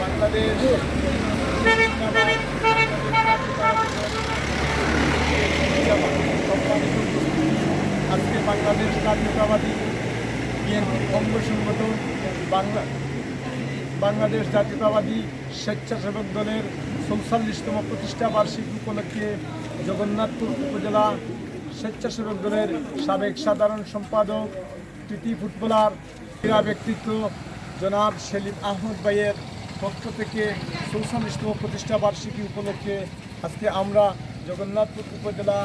বাংলাদেশ আজকে বাংলাদেশ জাতীয়তাবাদী বিএনপি অঙ্গ সংগঠন বাংলা বাংলাদেশ জাতীয়তাবাদী স্বেচ্ছাসেবক দলের চৌচল্লিশতম প্রতিষ্ঠা বার্ষিকী উপলক্ষে জগন্নাথপুর উপজেলা স্বেচ্ছাসেবক দলের সাবেক সাধারণ সম্পাদক কৃতি ফুটবলার, ক্রীড়া ব্যক্তিত্ব জনাব সেলিম আহমদ ভাইয়ের পক্ষ থেকে চৌচল্লিশতম প্রতিষ্ঠা বার্ষিকী উপলক্ষে আজকে আমরা জগন্নাথপুর উপজেলা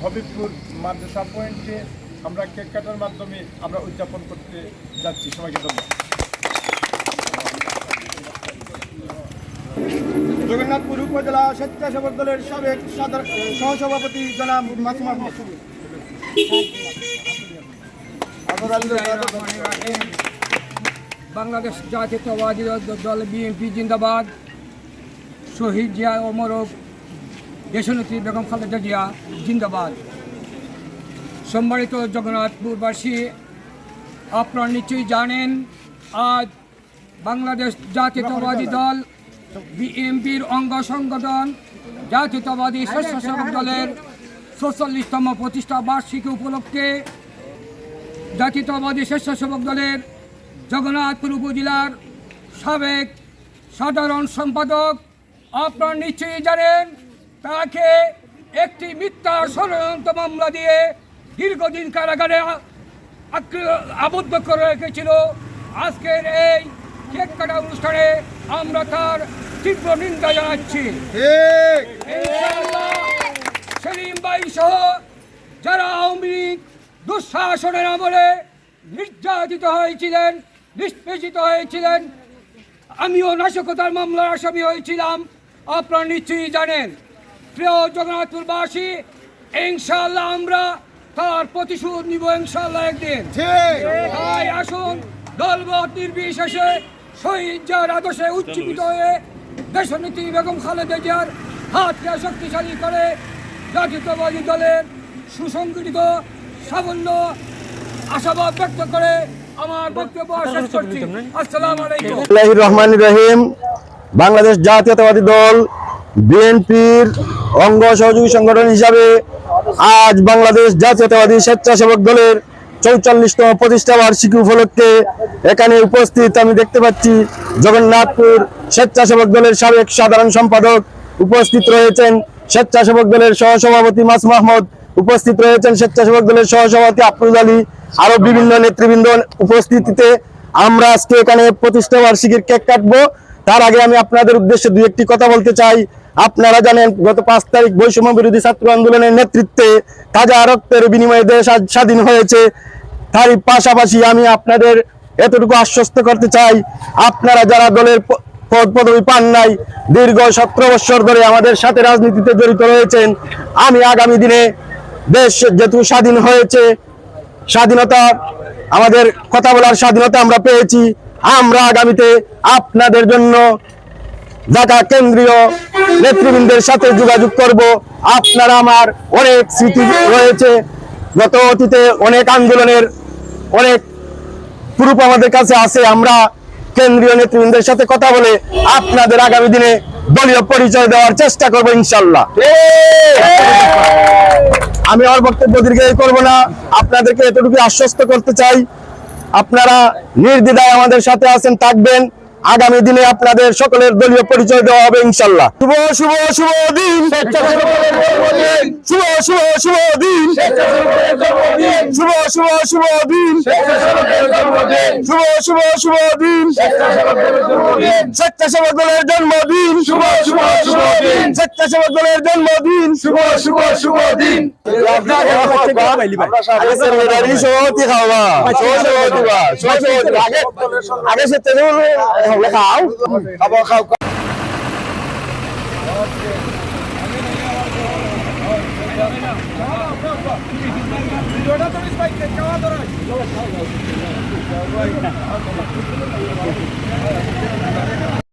হবিবপুর মাদ্রাসা পয়েন্টে আমরা কেক কাটার মাধ্যমে আমরা উদযাপন করতে যাচ্ছি। সবাইকে ধন্যবাদ। জগন্নাথপুর উপজেলা স্বেচ্ছাসেবক দলের সাবেক সহসভাপতি জনাব মাসুম বাংলাদেশ জাতীয়তাবাদী দল বিএনপি জিন্দাবাদ। শহীদ জিয়া অমরক দেশনেত্রী বেগম খালেদা জিয়া জিন্দাবাদ। সম্মানিত জগন্নাথপুরবাসী, আপনারা নিশ্চয়ই জানেন, আজ বাংলাদেশ জাতীয়তাবাদী দল বিএনপির অঙ্গ সংগঠন জাতীয়তাবাদী স্বেচ্ছাসেবক দলের ছচল্লিশতম প্রতিষ্ঠা বার্ষিকী উপলক্ষে জাতীয়তাবাদী স্বেচ্ছাসেবক দলের জগন্নাথপুর উপজেলার সাবেক সাধারণ সম্পাদক আপনারা নিশ্চয়ই জানেন তাকে একটি মিথ্যা ষড়যন্ত্র মামলা দিয়ে দীর্ঘদিন কারাগারে আবদ্ধ করে রেখেছিল। আজকের এই কেক কাটা অনুষ্ঠানে আমরা তার তীব্র নিন্দা জানাচ্ছি। সেলিম ভাই সহ দুঃশাসনের আমলে নির্যাতিত হয়েছিলেন নিষ্পেষিত হয়েছিলেন। আমিও নাশকতার মামলার আসামি হয়েছিলাম আপনারা নিশ্চয়ই জানেন। প্রিয় জগন্নাথপুরবাসী ইনশাআল্লাহ আমরা তার প্রতিশোধ নিব ইনশাআল্লাহ একদিন। তাই আসুন দলবত নির্বিশেষে শহীদ যার আদর্শে উজ্জীবিত হয়ে দেশনেত্রী বেগম খালেদা জিয়ার হাতকে শক্তিশালী করে জাতীয়তাবাদী দলের সুসংগঠিত সাফল্য আশাবাদ ব্যক্ত করে আমার বক্তব্য শেষ করছি। আসসালামু আলাইকুম। রহমানির রহিম। বাংলাদেশ জাতীয়তাবাদী দল বিএনপির অঙ্গ সহযোগী সংগঠন হিসাবে আজ বাংলাদেশ জাতীয়তাবাদী স্বেচ্ছাসেবক দলের চৌচল্লিশতম প্রতিষ্ঠা বার্ষিকী উপলক্ষে এখানে উপস্থিত আমি দেখতে পাচ্ছি জগন্নাথপুর স্বেচ্ছাসেবক দলের সাবেক সাধারণ সম্পাদক উপস্থিত রয়েছেন স্বেচ্ছাসেবক দলের সহসভাপতি মাসুম আহমদ উপস্থিত রয়েছেন স্বেচ্ছাসেবক দলের সহসভাপতি আফরুজ আলী, আরও বিভিন্ন নেতৃবৃন্দ উপস্থিতিতে আমরা আজকে এখানে প্রতিষ্ঠা বার্ষিকীর কেক কাটবো। তার আগে আমি আপনাদের উদ্দেশ্যে দুই একটি কথা বলতে চাই। আপনারা জানেন, গত পাঁচ তারিখ বৈষম্য বিরোধী ছাত্র আন্দোলনের নেতৃত্বে তাজা রক্তের বিনিময়ে দেশ স্বাধীন হয়েছে। তারই পাশাপাশি আমি আপনাদের এতটুকু আশ্বস্ত করতে চাই, আপনারা যারা দলের পদ পদবি পান নাই, দীর্ঘ সতেরো বছর ধরে আমাদের সাথে রাজনীতিতে জড়িত রয়েছেন, আমি আগামী দিনে দেশ যেহেতু স্বাধীন হয়েছে, স্বাধীনতা, আমাদের কথা বলার স্বাধীনতা আমরা পেয়েছি, আমরা আগামীতে আপনাদের জন্য ঢাকা কেন্দ্রীয় নেতৃবৃন্দের সাথে যোগাযোগ করব, আপনারা আমার অনেক স্মৃতি রয়েছে। গত অতীতে অনেক আন্দোলনের অনেক প্রুফ আমাদের কাছে আছে, আমরা কেন্দ্রীয় নেতৃবৃন্দের সাথে কথা বলে আপনাদের আগামী দিনে দলীয় পরিচয় দেওয়ার চেষ্টা করব ইনশাল্লাহ। আমি আমার বক্তব্য দীর্ঘায়ী করব না। আপনাদেরকে এতটুকু আশ্বস্ত করতে চাই। আপনারা নির্দ্বিধায় আমাদের সাথে আছেন থাকবেন। আগামী দিনে আপনাদের সকলের দলীয় পরিচয় দেওয়া হবে ইনশাল্লাহ। শুভ শুভ শুভ দিন। শুভ শুভ শুভ দিন। শুভ শুভ শুভ দিন। শুভ শুভ শুভ দিন। স্বেচ্ছাসেবক দলের জন্মদিন। শুভ শুভ শুভ দিন। স্বেচ্ছাসেবক দলের জন্মদিন। শুভ শুভ শুভ দিন। সভাপতি খাওয়া আগে স্বেচ্ছাসেবক খাও খাব খাও খাওয়া